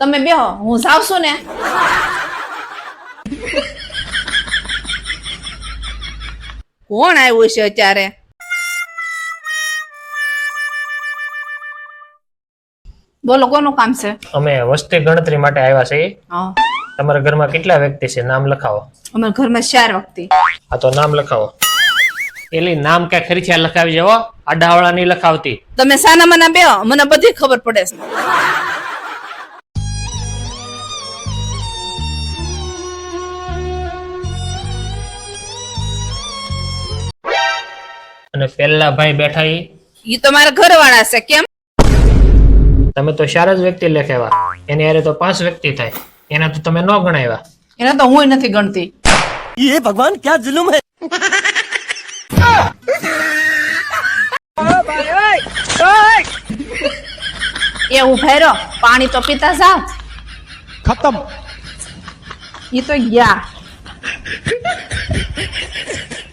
તમે બેહો હું છું ને. કોણ આવ્યું છે અત્યારે? બોલો કોનું કામ છે? અમે વસ્તી ગણતરી માટે આવ્યા છીએ. તમારા ઘરમાં કેટલા વ્યક્તિ છે? નામ લખાવો. અમારા ઘરમાં ચાર વ્યક્તિ. આ તો નામ લખાવો. એલી નામ કે ખરીખ્યા લખાવી જવો આડાવાળા નહીં લખાવતી. તમે સાના મના બેહો મને બધી ખબર પડે છે. અને પેલા ભાઈ બેઠા એ. ઈ તમારા ઘરવાળા છે કેમ? તમે તો ચાર જ વ્યક્તિ લખેવા. એની હારે તો પાંચ વ્યક્તિ થાય. એના તો તમે ન ગણાવ્યા. એના તો હું નથી ગણતી. ये ભગવાન ક્યાં જુલુમ હે? એ ઊભા રહો પાણી તો પીતા જાવ ખતમ. ઈ તો ગયા.